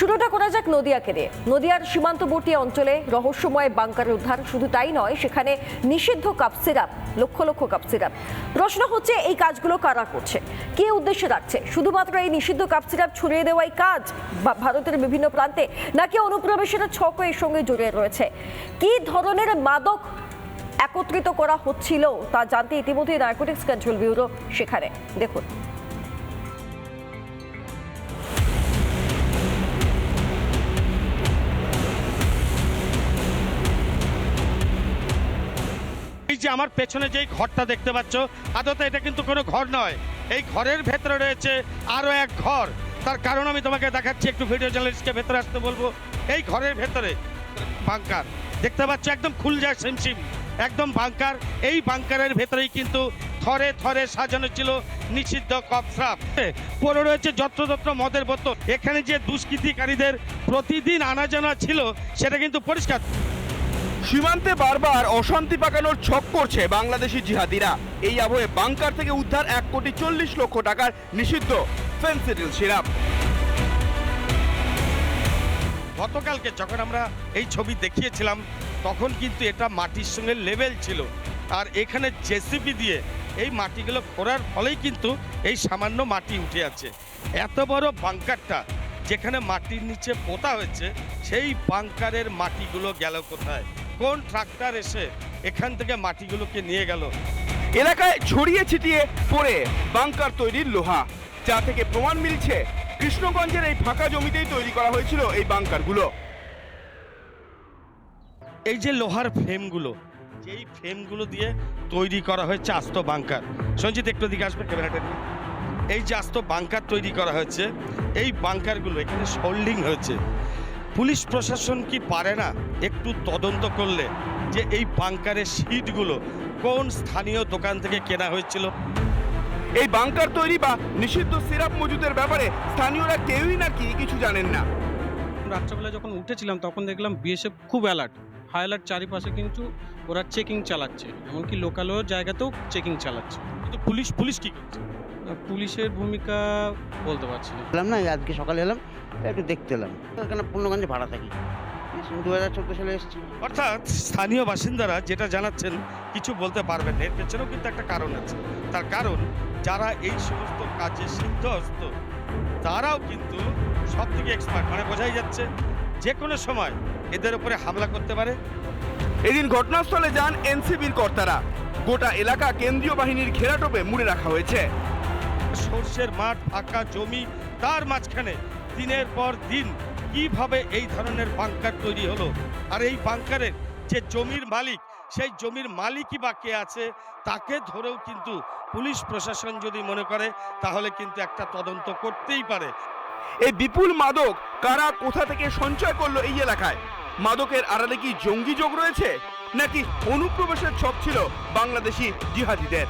শুরুটা করা যাক নদিয়াকে দিয়ে নদিয়ার সীমান্তবর্তী অঞ্চলে রহস্যময় বাংকারের উদ্ধার শুধু তাই নয়, সেখানে নিষিদ্ধ cough syrup, lakh lakh cough syrup. প্রশ্ন হচ্ছে, এই কাজগুলো কারা করছে? কে উদ্দেশ্যে রাখছে? শুধুমাত্র এই নিষিদ্ধ কাপ সিরাপ ছড়িয়ে দেওয়াই কাজ ভারতের বিভিন্ন প্রান্তে, নাকি অনুপ্রবেশের ছকও এর সঙ্গে জড়িয়ে রয়েছে? কি ধরনের মাদক একত্রিত করা হচ্ছিল তা জানতে ইতিমধ্যে নার্কোটিক্স কন্ট্রোল ব্যুরো সেখানে। দেখুন। যে আমার পেছনে যেই ঘরটা দেখতে পাচ্ছ, আদতে এটা কিন্তু কোনো ঘর নয়। এই ঘরের ভেতরে রয়েছে আরও এক ঘর। তার কারণ আমি তোমাকে দেখাচ্ছি, একটু ভিডিও জার্নালিস্টকে ভেতরে আসতে বলব। এই ঘরের ভেতরে বাংকার। দেখতে পাচ্ছ একদম খুল যায় সিমসিম, একদম বাংকার। এই বাংকারের ভেতরেই কিন্তু থরে থরে সাজানো ছিল নিষিদ্ধ কপ স্রাপ পড়ে রয়েছে যত্রতত্র মদের বোতল। এখানে যে দুষ্কৃতিকারীদের প্রতিদিন আনাজানা ছিল, সেটা কিন্তু পরিষ্কার। সীমান্তে বারবার অশান্তি পাকানোর ছক করছে বাংলাদেশি জিহাদিরা। এই আবহে বাংকার থেকে উদ্ধার এক কোটি চল্লিশ লক্ষ টাকার নিষিদ্ধ ফেন্সিডিল সিরাপ। গতকালকে যখন আমরা এই ছবি দেখিয়েছিলাম, তখন কিন্তু এটা মাটির সঙ্গে লেভেল ছিল। আর এখানে জেসিপি দিয়ে এই মাটিগুলো খোঁড়ার ফলেই কিন্তু এই সামান্য মাটি উঠে আছে। এত বড় বাংকারটা যেখানে মাটির নিচে পোতা হয়েছে, সেই বাংকারের মাটিগুলো গেল কোথায়? কোন ট্রাক্টর এসে এখান থেকে মাটিগুলোকে নিয়ে গেল। এলাকায় ছড়িয়ে ছিটিয়ে পড়ে বাংকার তৈরির লোহা। যা থেকে প্রমাণ মিলছে কৃষ্ণগঞ্জের এই ফাঁকা জমিতেই তৈরি করা হয়েছিল এই বাংকারগুলো। এই যে লোহার ফ্রেমগুলো যেই ফ্রেমগুলো দিয়ে তৈরি করা হয়েছে আস্ত বাংকার। সঞ্জিত একটু দিকে আসবে ক্যামেরাটা নিয়ে। এই যে আস্ত বাংকার তৈরি করা হয়েছে এই বাংকারগুলো এখানে সোল্ডিং হয়েছে। পুলিশ প্রশাসন কি পারে না? একটু তদন্ত করলে যে এই বাংকারের সিটগুলো কোন স্থানীয় দোকান থেকে কেনা হয়েছিল? এই বাংকার তৈরি বা নিষিদ্ধ সিরাপ মজুদের ব্যাপারে স্থানীয়রা কেউই নাকি কিছু জানেন না। রাত্রেবেলা যখন উঠেছিলাম তখন দেখলাম বিএসএফ খুব অ্যালার্ট হাই অ্যালার্ট চারিপাশে কিন্তু ওরা চেকিং চালাচ্ছে এমনকি লোকালও জায়গাতেও চেকিং চালাচ্ছে। কিন্তু পুলিশ পুলিশ কি করছে? পুলিশের ভূমিকা বলতে পারছি না। এলাম না আজকে সকালে এলাম একটু দেখতে এলাম। এখানে পূর্ণগঞ্জে ভাড়া থাকি। দু হাজার চোদ্দ সালে এসেছি। অর্থাৎ স্থানীয় বাসিন্দারা যেটা জানাচ্ছেন কিছু বলতে পারবেন না। এর পেছনেও কিন্তু একটা কারণ আছে। তার কারণ যারা এই সমস্ত কাজে সিদ্ধহস্ত তারাও কিন্তু সব থেকে এক্সপার্ট মানে বোঝাই যাচ্ছে যে কোনো সময় এদের উপরে হামলা করতে পারে। এদিন ঘটনাস্থলে যান এনসিবির কর্তারা। গোটা এলাকা কেন্দ্রীয় বাহিনীর ঘেরাটোপে মুড়ে রাখা হয়েছে। সর্ষের মাঠ ফাঁকা জমি তার মাঝখানে দিনের পর দিন কীভাবে এই ধরনের বাংকার তৈরি হলো? আর এই বাংকারের যে জমির মালিক সেই জমির মালিকই বা কে আছে তাকে ধরেও কিন্তু পুলিশ প্রশাসন যদি মনে করে তাহলে কিন্তু একটা তদন্ত করতেই পারে। এই বিপুল মাদক কারা কোথা থেকে সঞ্চয় করল এই এলাকায়? মাদকের আড়ালে কি জঙ্গি যোগ রয়েছে? নাকি অনুপ্রবেশের ছক ছিল বাংলাদেশি জিহাদিদের?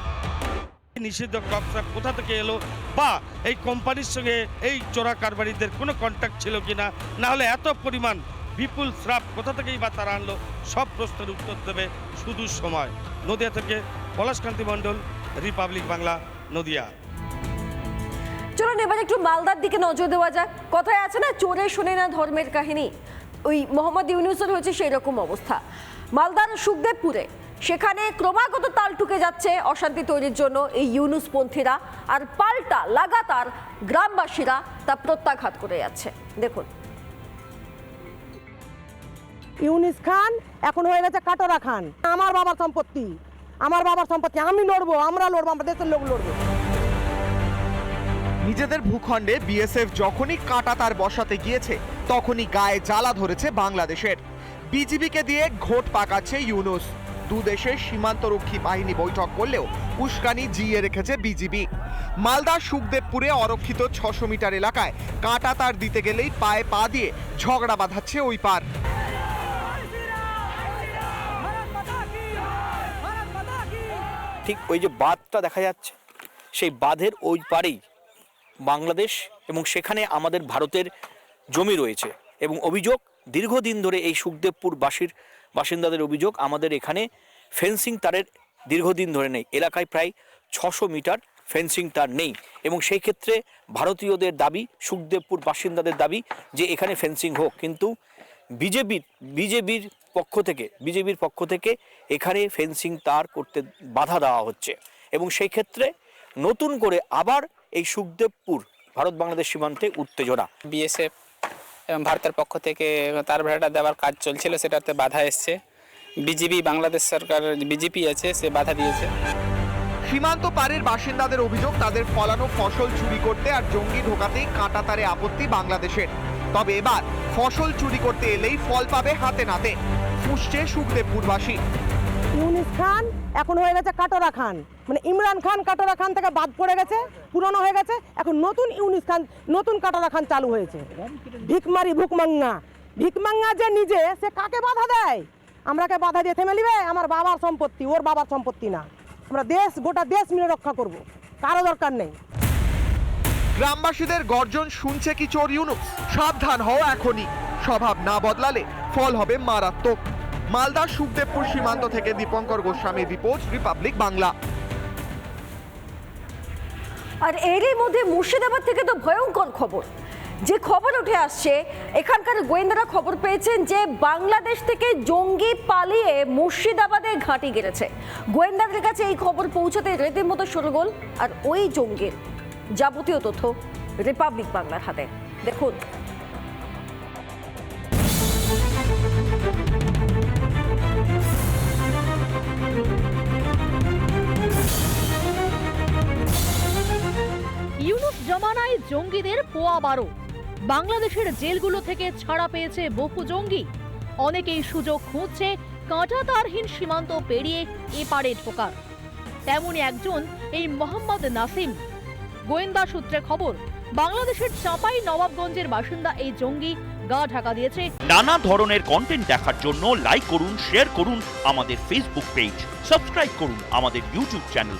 নিষিদ্ধ কপসা কোথা থেকে এলো? বা এই কোম্পানির সঙ্গে এই চোরা কারবারিদের কোনো কন্ট্যাক্ট ছিল কিনা? না হলে এত পরিমাণ বিপুল স্রাব কোথা থেকেই বা তারা আনলো? সব প্রশ্নের উত্তর দেবে শুধু সময়। নদিয়া থেকে পলাশকান্তি মণ্ডল, রিপাবলিক বাংলা, নদিয়া। চলুন এবার একটু মালদার দিকে নজর দেওয়া যাক। কথায় আছে না, চোরে শোনে না ধর্মের কাহিনী। ওই মোহাম্মদ ইউনুসের হয়েছে সেই রকম অবস্থা। মালদার সুখদেবপুরে, সেখানে ক্রমাগত তাল ঠুকে যাচ্ছে অশান্তি তৈরির জন্য এই ইউনুসপন্থীরা আর পাল্টা লাগাতার গ্রামবাসীরা তা প্রত্যাঘাত করে যাচ্ছে। দেখুন। ইউনিস খান এখন হয়ে গেছে কাটোরা খান। আমার বাবার সম্পত্তি, আমার বাবার সম্পত্তি, আমি লড়বো, আমরা লড়বো, আমরা দেশের লোক লড়বো। নিজেদের ভূখণ্ডে বিএসএফ যখনই কাঁটা তার বসাতে গিয়েছে, তখনই গায়ে জ্বালা ধরেছে বাংলাদেশের। বিজিবিকে দিয়ে ঘোট পাকাচ্ছে ইউনুস। দু দেশের সীমান্তরক্ষী বাহিনী বৈঠক করলেও উস্কানি জিয়ে রেখেছে বিজিবি। মালদা সুখদেবপুরে অরক্ষিত ছশো মিটার এলাকায় কাঁটা তার দিতে গেলেই পায়ে পা দিয়ে ঝগড়া বাঁধাচ্ছে ওই পার। ঠিক ওই যে বাঁধটা দেখা যাচ্ছে, সেই বাঁধের ওই পারেই বাংলাদেশ এবং সেখানে আমাদের ভারতের জমি রয়েছে এবং অভিযোগ, দীর্ঘদিন ধরে এই সুখদেবপুর বাসীর, বাসিন্দাদের অভিযোগ, আমাদের এখানে ফেন্সিং তারের দীর্ঘদিন ধরে নেই। এলাকায় প্রায় ছশো মিটার ফেন্সিং তার নেই এবং সেই ক্ষেত্রে ভারতীয়দের দাবি, সুখদেবপুর বাসিন্দাদের দাবি যে এখানে ফেন্সিং হোক। কিন্তু বিজেপির বিজেপির পক্ষ থেকে, বিজেপির পক্ষ থেকে এখানে ফেন্সিং তার করতে বাধা দেওয়া হচ্ছে এবং সেই ক্ষেত্রে নতুন করে আবার এই সুখদেবপুর ভারত বাংলাদেশ সীমান্তে উত্তেজনা। বিএসএফ এবং ভারতের পক্ষ থেকে তার ভাড়াটা দেওয়ার কাজ চলছিল সেটাতে বাধা এসছে। বিজেপি বাংলাদেশ সরকার বিজেপি আছে সে বাধা দিয়েছে। সীমান্ত পারের বাসিন্দাদের অভিযোগ তাদের ফলানো ফসল চুরি করতে আর জঙ্গি ঢোকাতেই কাঁটা তারে আপত্তি বাংলাদেশের। তবে এবার ফসল চুরি করতে এলেই ফল পাবে হাতে নাতে ফুসছে সুখদেবপুরবাসী। ইউনিস খান, এখন হয়ে গেছে কাটোরা খান। মানে ইমরান খান কাটোরা খান থেকে বাদ পড়ে গেছে, পুরনো হয়ে গেছে, এখন নতুন ইউনিস খান, নতুন কাটোরা খান চালু হয়েছে। ভিকমারি ভুকমাঙ্গা। ভিকমাঙ্গা যে নিজে, সে কাকে বাধা দেয়? আমরাকে বাধা দিয়ে থেমে নিবে? আমার বাবার সম্পত্তি, ওর বাবার সম্পত্তি না। আমরা দেশ, গোটা দেশ মিলে রক্ষা করব। কারও দরকার নেই। গ্রামবাসীদের গর্জন শুনছে কি চোর ইউনুস? সাবধান হও এখনই। স্বভাব না বদলালে ফল হবে মারাত্মক। মালদা সুখদেবপুর সীমান্ত থেকে দীপঙ্কর গোস্বামী রিপোর্ট, রিপাবলিক বাংলা। আর এরই মধ্যে মুর্শিদাবাদ থেকে তো ভয়ঙ্কর খবর। যে খবর উঠে আসছে, এখানকার গোয়েন্দারা খবর পেয়েছেন যে বাংলাদেশ থেকে জঙ্গি পালিয়ে মুর্শিদাবাদে ঘাঁটি গেড়েছে। গোয়েন্দাদের কাছে এই খবর পৌঁছাতে রীতিমতো সরগোল আর ওই জঙ্গির যাবতীয় তথ্য রিপাবলিক বাংলার হাতে। দেখুন। ইউনুস জঙ্গিদের পোয়া বারো। বাংলাদেশের জেলগুলো থেকে ছাড়া পেয়েছে বহু জঙ্গি। অনেকেই সুযোগ খুঁজছে কাঁটা তারহীন সীমান্ত পেরিয়ে এপারে ঢোকার। তেমনই একজন এই মোহাম্মদ নাসিম। গোয়েন্দা সূত্রে খবর, বাংলাদেশের চাঁপাই নবাবগঞ্জের বাসিন্দা এই জঙ্গি গা ঢাকা দিয়েছে। নানা ধরনের কন্টেন্ট দেখার জন্য লাইক করুন শেয়ার করুন আমাদের ফেসবুক পেজ সাবস্ক্রাইব করুন আমাদের ইউটিউব চ্যানেল